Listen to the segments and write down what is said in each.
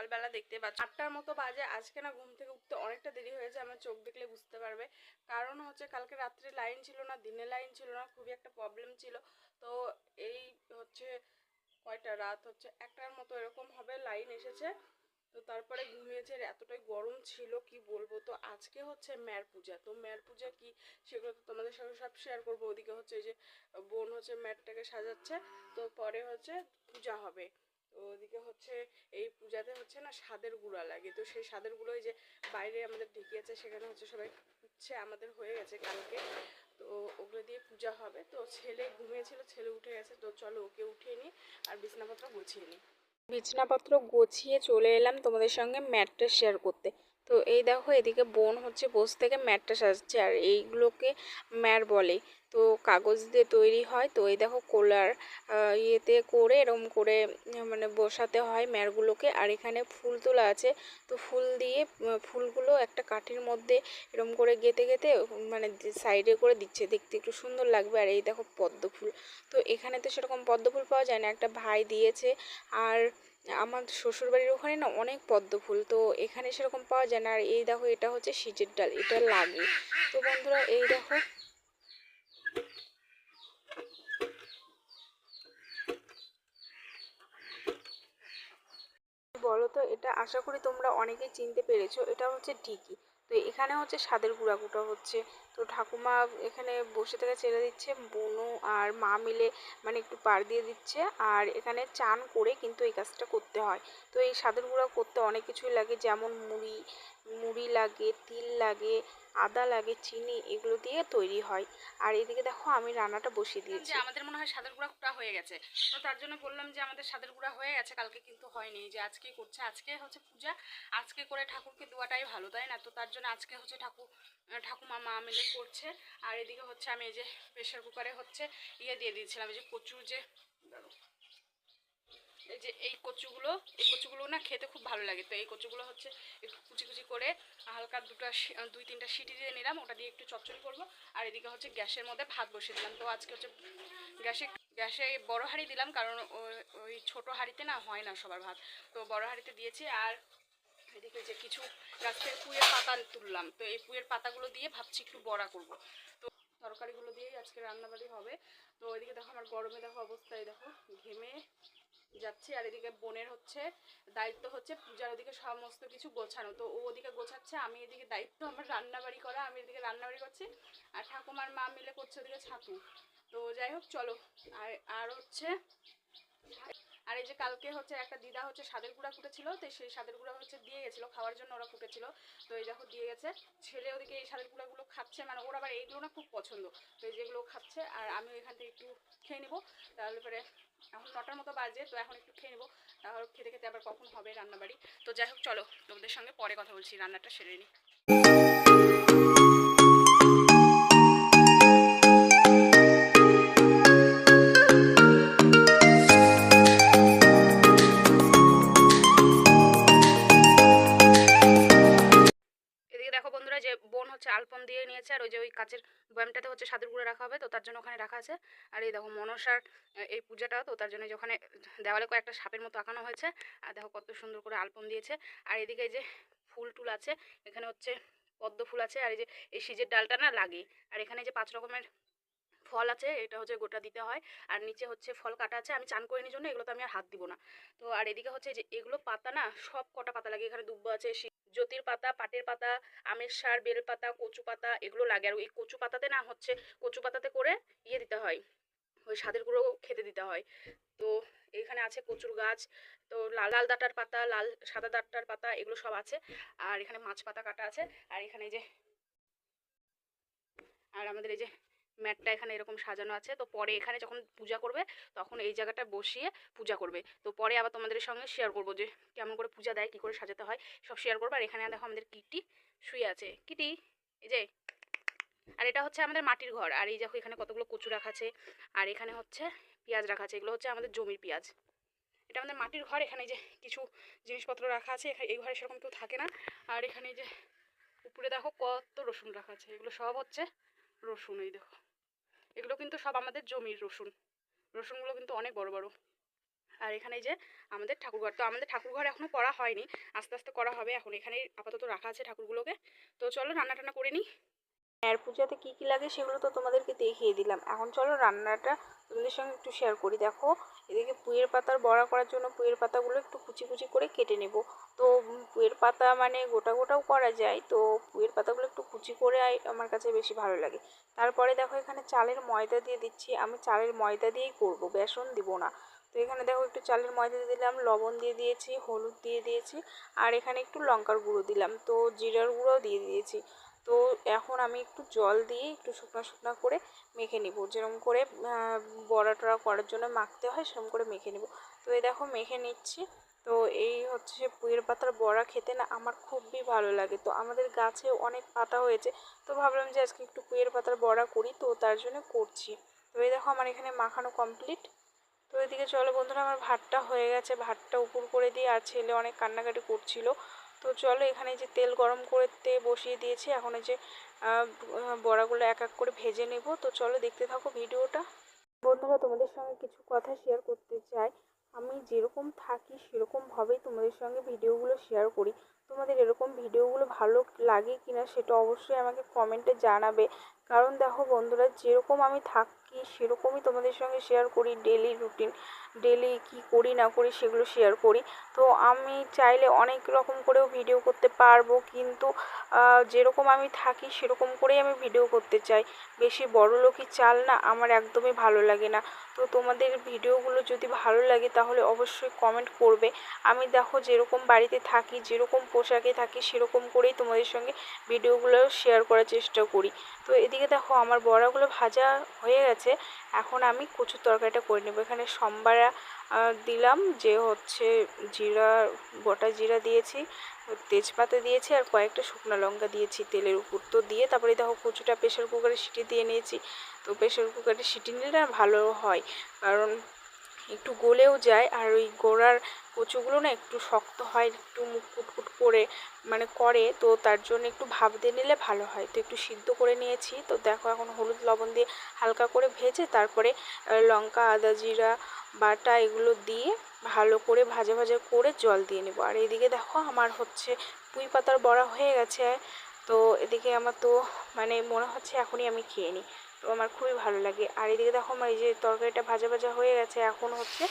সকালবেলা দেখতে পাচ্ছ। আটটার মতো বাজে, আজকে না ঘুম থেকে উঠতে অনেকটা দেরি হয়েছে, আমার চোখ দেখলে বুঝতে পারবে। কারণ হচ্ছে কালকে রাত্রে লাইন ছিল না দিনে লাইন ছিল না, খুবই একটা প্রবলেম ছিল। তো এই হচ্ছে কয়টা, রাত হচ্ছে একটার মতো এরকম হবে, লাইন এসেছে। তো তারপরে ঘুমিয়েছে এতটাই গরম ছিল, কি বলব? তো আজকে হচ্ছে ম্যার পূজা। তো ম্যার পূজা কি সেগুলো তো তোমাদের সঙ্গে সব শেয়ার করব। ওদিকে হচ্ছে যে বোন হচ্ছে ম্যাটটাকে সাজাচ্ছে। তো পরে হচ্ছে পূজা হবে। তো ওদিকে হচ্ছে এই পূজাতে হচ্ছে না স্বাদের গুঁড়া লাগে, তো সেই স্বাদের গুঁড়ো ওই যে বাইরে আমাদের ঢেকে আছে, সেখানে হচ্ছে সবাই হচ্ছে আমাদের হয়ে গেছে কালকে। তো ওগুলো দিয়ে পূজা হবে। তো ছেলে ঘুমিয়েছিল, ছেলে উঠে গেছে, তো চলো ওকে উঠিয়ে নিই আর বিছনাপত্র গুছিয়ে নিই। বিছনাপত্র গুছিয়ে চলে এলাম তোমাদের সঙ্গে ম্যাটটা শেয়ার করতে। তো এই দেখো এদিকে বোন হচ্ছে বসে থেকে ম্যাটটা সাজছে আর এইগুলোকে ম্যাট বলে। তো কাগজ দিয়ে তৈরি হয়। তো এই দেখো কোলার ইয়েতে করে এরম করে মানে বসাতে হয় ম্যাটগুলোকে। আর এখানে ফুল তোলা আছে। তো ফুল দিয়ে ফুলগুলো একটা কাঠির মধ্যে এরম করে গেঁথে গেঁথে মানে সাইডে করে দিচ্ছে। দেখতে একটু সুন্দর লাগবে। আর এই দেখো পদ্ম ফুল। তো এখানে তো সেরকম পদ্ম ফুল পাওয়া যায় না। একটা ভাই দিয়েছে। আর আমার শ্বশুরবাড়ির ওখানে না অনেক পদ্ম ফুল। তো এখানে সেরকম পাওয়া যায় না। আর এই দেখো, এটা হচ্ছে সিজের ডাল। এটা লাগে। তো বন্ধুরা, এই দেখো। বলো তো, এটা আশা করি তোমরা অনেকে চিনতে পেরেছ। এটা হচ্ছে ঢিকি। তো এখানে হচ্ছে স্বাদের গুঁড়া গুঁটা হচ্ছে। তো ঠাকুমা এখানে বসে থেকে ছেড়ে দিচ্ছে, বোনু আর মা মিলে মানে একটু পার দিয়ে দিচ্ছে আর এখানে চান করে কিন্তু এই কাজটা করতে হয়। তো এই স্বাদের গুঁড়া করতে অনেক কিছুই লাগে, যেমন মুড়ি মুড়ি লাগে, তিল লাগে আদা লাগে চিনি এগুলো দিয়ে তৈরি হয়। আর এদিকে দেখো আমি রান্নাটা বসিয়ে দিয়েছি। আমাদের মনে হয় স্বাদের গুঁড়া কুটা হয়ে গেছে। তো তার জন্য বললাম যে আমাদের স্বাদের গুঁড়া হয়ে গেছে কালকে কিন্তু হয়নি। যে আজকে করছে আজকে হচ্ছে পূজা আজকে করে ঠাকুরকে দোয়াটাই ভালো তাই না? তো তার জন্য আজকে হচ্ছে ঠাকুর ঠাকুমা মা মিলে করছে। আর এদিকে হচ্ছে আমি এই যে প্রেশার কুকারে হচ্ছে ইয়ে দিয়ে দিয়েছিলাম এই যে কচুর যে। এই যে এই কচুগুলো এই কচুগুলো না খেতে খুব ভালো লাগে। তো এই কচুগুলো হচ্ছে একটু কুচি কুচি করে হালকা দুটো দুই তিনটা সিটি দিয়ে নিলাম, ওটা দিয়ে একটু চচ্চড়ি করব। আর এদিকে হচ্ছে গ্যাসের মধ্যে ভাত বসিয়ে দিলাম। তো আজকে হচ্ছে গ্যাসে গ্যাসে বড় হাঁড়ি দিলাম, কারণ ওই ছোট হাঁড়িতে না হয় না সবার ভাত। তো বড় হাঁড়িতে দিয়েছি, আর এদিকে যে কিছু গাছের পুয়ের পাতা তুললাম। তো এই পুয়ের পাতাগুলো দিয়ে ভাবছি একটু বড়া করব। তো তরকারিগুলো দিয়েই আজকে রান্নাবাড়ি হবে। তো ওইদিকে দেখো আমার গরমে দেখো অবস্থায় দেখো, ঘেমে যাচ্ছি আর এদিকে বোনের হচ্ছে দায়িত্ব হচ্ছে পূজার ওদিকে সমস্ত কিছু গোছানো। তো ও ওদিকে গোছাচ্ছে, আমি এদিকে দায়িত্ব, আমার রান্নাবাড়ি করা, আমি এদিকে রান্নাবাড়ি করছি আর ঠাকুমার মা মিলে করছে ওদিকে ছাতু। তো যাই হোক, চলো। আর আর হচ্ছে আর এই যে কালকে হচ্ছে একটা দিদা হচ্ছে সাদের গুঁড়া কুটেছিল তো সেই সাদের গুঁড়া হচ্ছে দিয়ে গেছিল, খাওয়ার জন্য ওরা কুটেছিল তো এই দেখো দিয়ে গেছে। ছেলে ওদিকে এই সাদের গুঁড়াগুলো খাচ্ছে মানে ওর আবার এইগুলো না খুব পছন্দ। তো এই যেগুলো খাচ্ছে, আর আমি এখান থেকে একটু খেয়ে নেব, তাহলে পরে এখন ছটার মতো বাজে, তো এখন একটু খেয়ে নেব। তাহলে খেতে খেতে আবার কখন হবে রান্নাবাড়ি। তো যাই হোক, চলো তোমাদের সঙ্গে পরে কথা বলছি, রান্নাটা সেরে নিই তার জন্য ওখানে রাখা আছে। আর এই দেখো মনসার এই পূজাটা তো তার জন্য যে ওখানে দেওয়ালে কয়েকটা সাপের মতো আঁকানো হয়েছে। আর দেখো কত সুন্দর করে আলপন দিয়েছে। আর এদিকে এই যে ফুল টুল আছে, এখানে হচ্ছে পদ্ম ফুল আছে। আর এই যে, এই সিজের ডালটা না লাগে। আর এখানে যে পাঁচ রকমের ফল আছে, এটা হচ্ছে গোটা দিতে হয়। আর নিচে হচ্ছে ফল কাটা আছে, আমি চান করিনি জন্য এগুলো তো আমি আর হাত দিব না। তো আর এদিকে হচ্ছে যে এগুলো পাতা না, সব কটা পাতা লাগে। এখানে দুব্বা আছে জ্যোতির পাতা, পাটের পাতা, আমের সার, বেল পাতা, কচু পাতা, এগুলো লাগে। আর ওই কচু পাতাতে না হচ্ছে কচু পাতাতে করে ইয়ে দিতে হয়, ওই স্বাদের গুঁড়ো খেতে দিতে হয়। তো এখানে আছে কচুর গাছ, তো লাল লাল ডাঁটার পাতা, লাল সাদা ডাঁটার পাতা, এগুলো সব আছে। আর এখানে মাছ পাতা কাটা আছে। আর এখানে এই যে, আর আমাদের এই যে ম্যাটটা এখানে এরকম সাজানো আছে। তো পরে এখানে যখন পূজা করবে, তখন এই জায়গাটা বসিয়ে পূজা করবে। তো পরে আবার তোমাদের সঙ্গে শেয়ার করব যে কেমন করে পূজা দেয়, কী করে সাজাতে হয়, সব শেয়ার করব। আর এখানে দেখো আমাদের কিটি শুয়ে আছে। কিটি, এই যে। আর এটা হচ্ছে আমাদের মাটির ঘর। আর এই দেখো এখানে কতগুলো কচু রাখা আছে। আর এখানে হচ্ছে পেঁয়াজ রাখা আছে। এগুলো হচ্ছে আমাদের জমির পেঁয়াজ। এটা আমাদের মাটির ঘর। এখানে যে কিছু জিনিসপত্র রাখা আছে। এই ঘরে সেরকম কেউ থাকে না। আর এখানে যে উপরে দেখো কত রসুন রাখা আছে। এগুলো সব হচ্ছে রসুন, এই দেখো। এগুলো কিন্তু সব আমাদের জমির রসুন। রসুনগুলো কিন্তু অনেক বড় বড়। আর এখানে যে আমাদের ঠাকুরঘর, তো আমাদের ঠাকুরঘর এখনও করা হয়নি। আস্তে আস্তে করা হবে। এখন এখানে আপাতত রাখা আছে ঠাকুরগুলোকে। তো চলো রান্না টান্না করে নিই। মায়ের পূজাতে কী কী লাগে সেগুলো তো তোমাদেরকে দেখিয়ে দিলাম। এখন চলো রান্নাটা তোমাদের সঙ্গে একটু শেয়ার করি। দেখো, এদিকে পুঁয়ের পাতার বড়া করার জন্য পুঁয়ের পাতাগুলো একটু কুচি কুচি করে কেটে নেব। তো পুঁয়ের পাতা মানে গোটা গোটাও করা যায়। তো, পুঁয়ের পাতাগুলো একটু কুচি করে আমার কাছে বেশি ভালো লাগে। তারপরে দেখো, এখানে চালের ময়দা দিয়ে দিচ্ছি। আমি চালের ময়দা দিয়েই করব, বেসন দিব না। তো, এখানে দেখো, একটু চালের ময়দা দিয়ে দিলাম, লবণ দিয়ে দিয়েছি, হলুদ দিয়ে দিয়েছি, আর এখানে একটু লঙ্কার গুঁড়ো দিলাম। তো, জিরার গুঁড়োও দিয়ে দিয়েছি। তো এখন আমি একটু জল দিয়ে একটু শুকনো শুকনো করে মেখে নিব। যেরকম করে বড়া টড়া করার জন্য মাখতে হয় সেরকম করে মেখে নিব। তো এই দেখো মেখে নিচ্ছি। তো এই হচ্ছে পুঁয়ের পাতার বড়া খেতে না আমার খুবই ভালো লাগে। তো আমাদের গাছে অনেক পাতা হয়েছে, তো ভাবলাম যে আজকে একটু পুঁয়ের পাতার বড়া করি, তো তার জন্য করছি। তো এই দেখো আমার এখানে মাখানো কমপ্লিট। তো এদিকে চলো বন্ধুরা, আমার ভাতটা হয়ে গেছে। ভাতটা উপর করে দিয়ে আর ছেলে অনেক কান্নাকাটি করছিল। তো চলো এখানে যে তেল গরম করতে বসিয়ে দিয়েছি। এখন যে বড়াগুলো এক এক করে ভেজে নেব। তো চলো দেখতে থাকো ভিডিওটা। বন্ধুরা, তোমাদের সঙ্গে কিছু কথা শেয়ার করতে চাই। আমি যেরকম থাকি সেরকমভাবেই তোমাদের সঙ্গে ভিডিওগুলো শেয়ার করি। তোমাদের এরকম ভিডিওগুলো ভালো লাগে কিনা সেটা অবশ্যই আমাকে কমেন্টে জানাবে। কারণ দেখো বন্ধুরা, যেরকম আমি থাকি সেরকমই তোমাদের সঙ্গে শেয়ার করি ডেলি রুটিন ডেলি কি করি না করি সেগুলো শেয়ার করি। তো আমি চাইলে অনেক রকম করেও ভিডিও করতে পারব, কিন্তু যেরকম আমি থাকি সেরকম করেই আমি ভিডিও করতে চাই। বেশি বড় লোকই চাল না, আমার একদমই ভালো লাগে না। তো তোমাদের ভিডিওগুলো যদি ভালো লাগে তাহলে অবশ্যই কমেন্ট করবে। আমি দেখো যেরকম বাড়িতে থাকি, যেরকম পোশাকে থাকি, সেরকম করেই তোমাদের সঙ্গে ভিডিওগুলো শেয়ার করার চেষ্টা করি। তো এদিকে দেখো আমার বড়াগুলো ভাজা হয়ে গেছে। এখন আমি কচুর তরকারিটা করে নেব। এখানে সম্বারা দিলাম যে হচ্ছে জিরা, গোটা জিরা দিয়েছি, তেজপাতা দিয়েছি আর কয়েকটা শুকনো লঙ্কা দিয়েছি তেলের উপর। তো দিয়ে তারপরে দেখো কচুটা প্রেশার কুকারে সিটি দিয়ে নিয়েছি। তো প্রেশার কুকারে সিটি নিলে ভালো হয়। কারণ একটু গলেও যায় আর ওই গোড়ার কচুগুলো না একটু শক্ত হয়, একটু মুখ কুটকুট করে মানে করে, তো তার জন্য একটু দিয়ে নিলে ভালো হয়। তো একটু সিদ্ধ করে নিয়েছি। তো দেখো এখন হলুদ লবণ দিয়ে হালকা করে ভেজে তারপরে লঙ্কা, আদা জিরা, বাটা এগুলো দিয়ে ভালো করে ভাজা ভাজা করে জল দিয়ে নেব। আর এদিকে দেখো আমার হচ্ছে পুঁই পাতার বড়া হয়ে গেছে। তো এদিকে আমার তো মানে মনে হচ্ছে এখনই আমি খেয়ে নিই। তো আমার খুবই ভালো লাগে। আর এদিকে দেখো আমার এই যে তরকারিটা ভাজা ভাজা হয়ে গেছে, এখন হচ্ছে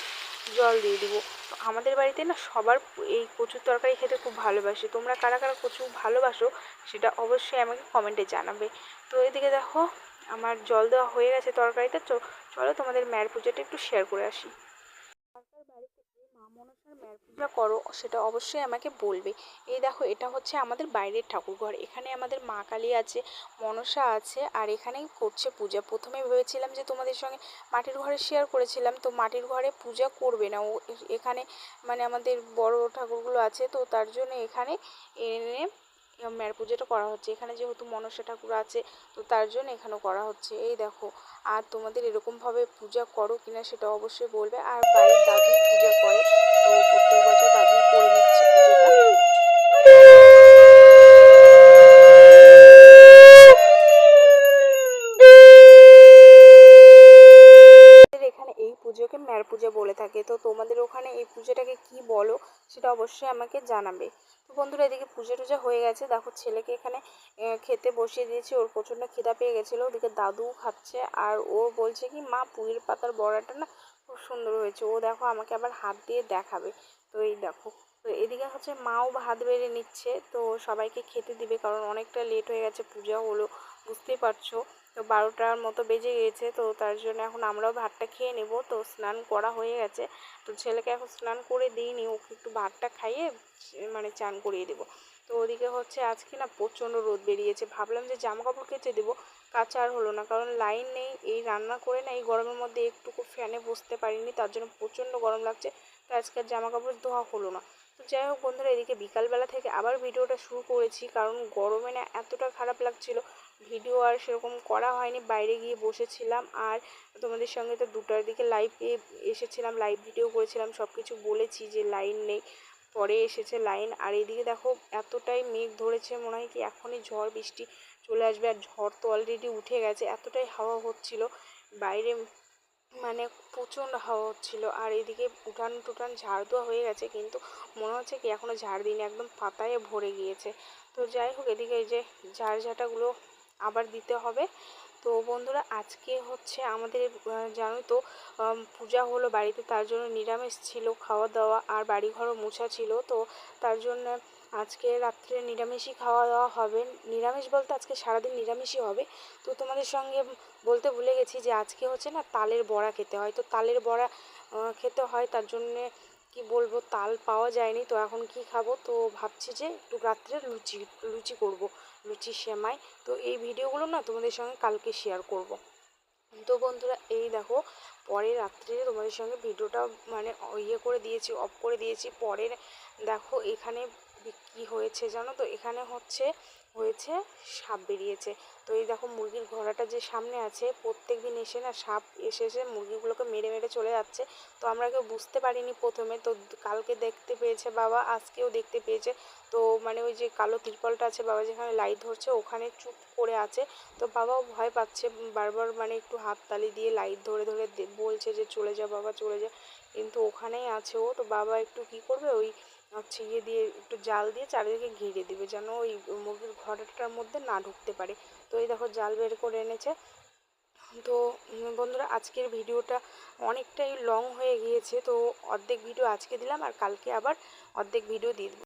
জল দিয়ে দিব। তো আমাদের বাড়িতে না সবার এই কচুর তরকারি খেতে খুব ভালোবাসে। তোমরা কারা কারা কচু ভালোবাসো সেটা অবশ্যই আমাকে কমেন্টে জানাবে। তো এদিকে দেখো আমার জল দেওয়া হয়ে গেছে তরকারিতে। চলো তোমাদের মায়ের পুজোটা একটু শেয়ার করে আসি কার বাড়িতে যে মা মনসার মায়ের পূজা করো, সেটা অবশ্যই আমাকে বলবে। এই দেখো, এটা হচ্ছে আমাদের বাইরের ঠাকুরঘর। এখানে আমাদের মা কালী আছে, মনসা আছে, আর এখানেই করছে পূজা। প্রথমে ভেবেছিলাম যে তোমাদের সঙ্গে মাটির ঘরে শেয়ার করেছিলাম, তো মাটির ঘরে পূজা করবে না। ও এখানে মানে আমাদের বড় ঠাকুরগুলো আছে, তো তার জন্য এখানে এনে মায়ের পুজোটা করা হচ্ছে। এখানে যেহেতু মনসা ঠাকুর আছে, তো তার জন্য এখানেও করা হচ্ছে। এই দেখো, আর তোমাদের এরকমভাবে পূজা করো কিনা সেটা অবশ্যই বলবে। আর বাড়ির দাদু পূজা করে, তো প্রত্যেক বছর দাদু করে নিচ্ছে পুজোটা। পুজোকে ম্যার পূজা বলে থাকে। তো তোমাদের ওখানে এই পুজোটাকে কি বলো সেটা অবশ্যই আমাকে জানাবে। বন্ধুরা এদিকে পুজো টুজো হয়ে গেছে। দেখো ছেলেকে এখানে খেতে বসিয়ে দিয়েছি। ওর প্রচণ্ড খিদা পেয়ে গেছিল। ওদিকে দাদুও খাচ্ছে আর ও বলছে কি, মা পুঁইয়ের পাতার বড়াটা না খুব সুন্দর হয়েছে। ও দেখো আমাকে আবার হাত দিয়ে দেখাবে। তো এই দেখো, তো এদিকে হচ্ছে মাও ভাত বেড়ে নিচ্ছে। তো সবাইকে খেতে দিবে কারণ অনেকটা লেট হয়ে গেছে। পূজা হলো, বুঝতেই পারছ। তো বারোটার মতো বেজে গিয়েছে তো তার জন্য এখন আমরাও ভাতটা খেয়ে নেব। তো স্নান করা হয়ে গেছে, তো ছেলেকে এখন স্নান করে দিইনি, ওকে একটু ভাতটা খাইয়ে মানে চান করিয়ে দেবো। তো ওদিকে হচ্ছে আজকে না প্রচণ্ড রোদ বেরিয়েছে, ভাবলাম যে জামা কাপড় কেচে দেবো, কাচা আর হলো না, কারণ লাইন নেই, এই রান্না করে না এই গরমের মধ্যে একটুকু ফ্যানে বসতে পারিনি, তার জন্য প্রচণ্ড গরম লাগছে তো আজকে আর জামা কাপড় ধোয়া হলো না। তো যাই হোক বন্ধুরা, এদিকে বিকালবেলা থেকে আবার ভিডিওটা শুরু করেছি, কারণ গরমে না এতটা খারাপ লাগছিল ভিডিও আর সেরকম করা হয়নি। বাইরে গিয়ে বসেছিলাম আর তোমাদের সঙ্গে তো দুটার দিকে লাইভে এসেছিলাম লাইভ ভিডিও করেছিলাম সব কিছু বলেছি যে লাইন নেই। পরে এসেছে লাইন আর এদিকে দেখো এতটাই মেঘ ধরেছে, মনে হয় কি এখনই ঝড়, বৃষ্টি চলে আসবে আর ঝড় তো অলরেডি উঠে গেছে, এতটাই হাওয়া হচ্ছিল। বাইরে মানে প্রচণ্ড হাওয়া হচ্ছিল আর এদিকে উঠান টুটান ঝাড় দেওয়া হয়ে গেছে, কিন্তু মনে হচ্ছে কি এখনও ঝাড় দিইনি, একদম পাতায় ভরে গিয়েছে। তো যাই হোক, এদিকে এই যে ঝাড় ঝাঁটাগুলো আবার দিতে হবে। তো বন্ধুরা, আজকে হচ্ছে আমাদের জানোই তো পূজা হলো বাড়িতে, তার জন্য নিরামিষ ছিল খাওয়া দাওয়া আর বাড়িঘরও মোছা ছিল। তো তার জন্য আজকে রাত্রে নিরামিষই খাওয়া দাওয়া হবে। নিরামিষ বলতে আজকে সারাদিন নিরামিষই হবে। তো তোমাদের সঙ্গে বলতে ভুলে গেছি যে আজকে হচ্ছে না তালের বড়া খেতে হয়। তো তালের বড়া খেতে হয়, তার জন্যে কি বলব, তাল পাওয়া যায়নি। তো এখন কি খাব? তো ভাবছি যে একটু রাত্রে লুচি লুচি করব। লুচি সেমাই। তো এই ভিডিওগুলো না তোমাদের সঙ্গে কালকে শেয়ার করব। তো বন্ধুরা, এই দেখো পরে রাত্রে তোমাদের সঙ্গে ভিডিওটা মানে ইয়ে করে দিয়েছি অফ করে দিয়েছি। পরের দেখো এখানে কি হয়েছে জানো তো? এখানে হচ্ছে হয়েছে, সাপ বেরিয়েছে। তো এই দেখো মুরগির ঘোড়াটা যে সামনে আছে প্রত্যেক দিন এসে না সাপ এসে এসে মুরগিগুলোকে মেরে মেরে চলে যাচ্ছে। তো আমরা কেউ বুঝতে পারিনি প্রথমে, তো কালকে দেখতে পেয়েছে বাবা, আজকেও দেখতে পেয়েছে। তো মানে ওই যে কালো তিরপলটা আছে বাবা যেখানে লাইট ধরছে, ওখানে চুপ করে আছে। তো বাবাও ভয় পাচ্ছে, বারবার মানে একটু হাততালি দিয়ে লাইট ধরে ধরে বলছে যে চলে যা বাবা, চলে যা। কিন্তু ওখানেই আছে ও। তো বাবা একটু কী করবে? ওই হচ্ছে দিয়ে একটু জাল দিয়ে চারিদিকে ঘিরে দিবে যেন ওই মুরগির ঘরটার মধ্যে না ঢুকতে পারে। তো এই দেখো জাল বের করে এনেছে। তো বন্ধুরা, আজকের ভিডিওটা অনেকটাই লং হয়ে গিয়েছে। তো অর্ধেক ভিডিও আজকে দিলাম আর কালকে আবার অর্ধেক ভিডিও দিয়ে